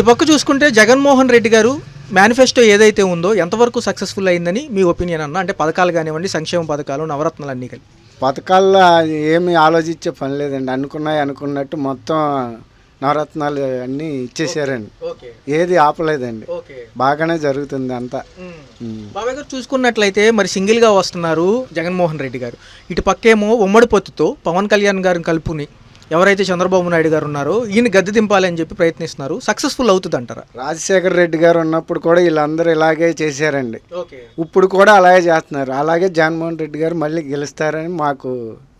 ఇటు పక్క చూసుకుంటే జగన్మోహన్ రెడ్డి గారు మేనిఫెస్టో ఏదైతే ఉందో ఎంతవరకు సక్సెస్ఫుల్ అయిందని మీ ఒపీనియన్ అన్న? అంటే పథకాలు కానివ్వండి సంక్షేమ పథకాలు నవరత్నాలు అన్నీ కలిపి. పథకాల్లో ఏమి ఆలోచించే పని లేదండి. అనుకున్నాయి అనుకున్నట్టు మొత్తం నవరత్నాలు అన్నీ ఇచ్చేసారండి. ఏది ఆపలేదండి. బాగానే జరుగుతుంది అంతా. బాబాయ్ గారు చూసుకున్నట్లయితే మరి సింగిల్గా వస్తున్నారు జగన్మోహన్ రెడ్డి గారు. ఇటు పక్కేమో ఉమ్మడి పొత్తుతో పవన్ కళ్యాణ్ గారిని కలుపుని ఎవరైతే చంద్రబాబు నాయుడు గారు ఉన్నారో ఈయన గద్దె దింపాలని చెప్పి ప్రయత్నిస్తున్నారు. సక్సెస్ఫుల్ అవుతుంది అంటారా రాజశేఖర రెడ్డి గారు ఉన్నప్పుడు కూడా వీళ్ళందరూ ఇలాగే చేశారండి. ఇప్పుడు కూడా అలాగే చేస్తున్నారు. అలాగే జగన్మోహన్ రెడ్డి గారు మళ్ళీ గెలుస్తారని మాకు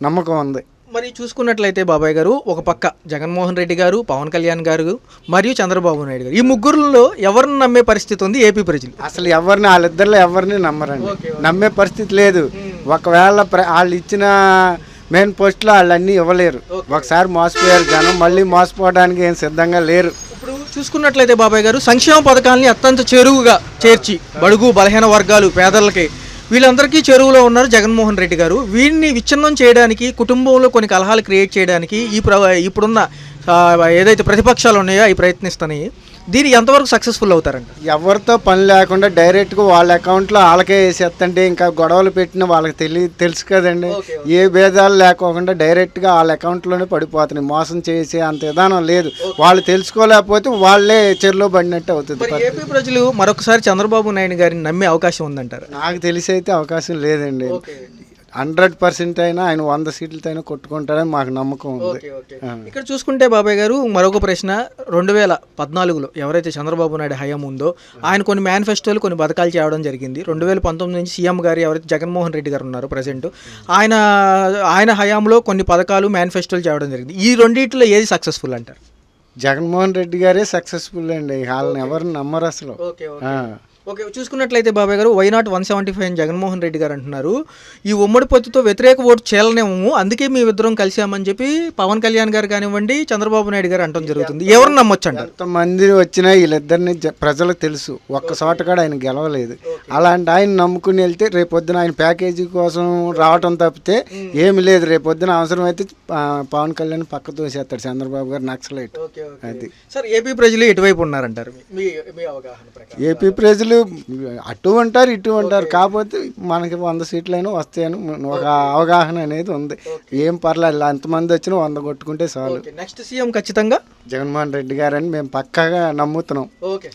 నమ్మకం ఉంది. మరి చూసుకున్నట్లయితే బాబాయ్ గారు ఒక పక్క జగన్మోహన్ రెడ్డి గారు పవన్ కళ్యాణ్ గారు మరియు చంద్రబాబు నాయుడు గారు. ఈ ముగ్గురులో ఎవరిని నమ్మే పరిస్థితి ఉంది? ఏపీ ప్రజలు. అసలు ఎవరిని వాళ్ళిద్దరిలో ఎవరిని నమ్మరండి. నమ్మే పరిస్థితి లేదు. ఒకవేళ వాళ్ళు ఇచ్చిన మెయిన్ పోస్టులో వాళ్ళు అన్నీ ఇవ్వలేరు ఒకసారి మోసపోయారు జనం మళ్ళీ మోసపోవడానికి ఏం సిద్ధంగా లేరు. ఇప్పుడు చూసుకున్నట్లయితే బాబాయ్ గారు సంక్షేమ పథకాలని అత్యంత చెరువుగా చేర్చి బడుగు బలహీన వర్గాలు పేదలకి వీళ్ళందరికీ చెరువులో ఉన్నారు జగన్మోహన్ రెడ్డి గారు. వీడిని విచ్ఛిన్నం చేయడానికి కుటుంబంలో కొన్ని కలహాలు క్రియేట్ చేయడానికి ఈ ప్ర ఇప్పుడున్న ఏదైతే ప్రతిపక్షాలు ఉన్నాయో అవి ప్రయత్నిస్తున్నాయి. దీని ఎంతవరకు సక్సెస్ఫుల్ అవుతారంట ఎవరితో పని లేకుండా డైరెక్ట్గా వాళ్ళ అకౌంట్లో వాళ్ళకే వేసేస్తంటే ఇంకా గొడవలు పెట్టిన వాళ్ళకి తెలియ తెలుసు కదండి. ఏ భేదాలు లేకోకుండా డైరెక్ట్గా వాళ్ళ అకౌంట్లోనే పడిపోతున్నాయి. మోసం చేసే అంత విధానం లేదు. వాళ్ళు తెలుసుకోలేకపోతే వాళ్ళే చెరులో పడినట్టు అవుతుంది ఏపీ ప్రజలు మరొకసారి చంద్రబాబు నాయుడు గారిని నమ్మే అవకాశం ఉందంటారు? నాకు తెలిసి అయితే అవకాశం లేదండి. హండ్రెడ్ పర్సెంట్ అయినా ఆయన వంద సీట్లతో అయినా కొట్టుకుంటారని మాకు నమ్మకం ఉంది. ఇక్కడ చూసుకుంటే బాబాయ్ గారు మరొక ప్రశ్న రెండు వేల పద్నాలుగులో ఎవరైతే చంద్రబాబు నాయుడు హయాం ఉందో ఆయన కొన్ని మేనిఫెస్టోలు కొన్ని పథకాలు చేయడం జరిగింది. రెండు వేల పంతొమ్మిది నుంచి సీఎం గారు ఎవరైతే జగన్మోహన్ రెడ్డి గారు ఉన్నారు ప్రజెంట్ ఆయన ఆయన హయాంలో కొన్ని పథకాలు మేనిఫెస్టోలు చేయడం జరిగింది. ఈ రెండిట్లో ఏది సక్సెస్ఫుల్ అంటారు? జగన్మోహన్ రెడ్డి గారే సక్సెస్ఫుల్ అండి. వాళ్ళని ఎవరు నమ్మరు అసలు. ఓకే చూసుకున్నట్లయితే బాబాయ్ గారు why not one seventy five Jaganmohan Reddy garu అంటున్నారు. ఈ ఉమ్మడి పొత్తుతో వ్యతిరేక ఓటు చేయాలనేమో అందుకే మీ ఇద్దరం కలిసామని చెప్పి పవన్ కళ్యాణ్ గారు కానివ్వండి చంద్రబాబు నాయుడు గారు అంటం జరుగుతుంది. ఎవరిని నమ్మొచ్చు అంటారు ఎంతమంది వచ్చినా వీళ్ళిద్దరిని ప్రజలకు తెలుసు. ఒక్క చోట కూడా ఆయన గెలవలేదు. అలాంటి ఆయన నమ్ముకుని వెళ్తే రేపొద్దున ఆయన ప్యాకేజీ కోసం రావటం తప్పితే ఏమి లేదు. రేపొద్దున అవసరం అయితే పవన్ కళ్యాణ్ పక్క తోసేస్తాడు చంద్రబాబు గారు నక్సలైట్. అది. సార్ ఏపీ ప్రజలు ఎటువైపు ఉన్నారంటారు? ఏపీ ప్రజలు అటు ఉంటారు ఇటు ఉంటారు కాకపోతే మనకి వంద సీట్లైనా వస్తాయని ఒక అవగాహన అనేది ఉంది. ఏం పర్లేదు ఎంతమంది వచ్చినా వంద కొట్టుకుంటే చాలు. నెక్స్ట్ సీఎం ఖచ్చితంగా? జగన్మోహన్ రెడ్డి గారని మేము పక్కాగా నమ్ముతున్నాం. ఓకే.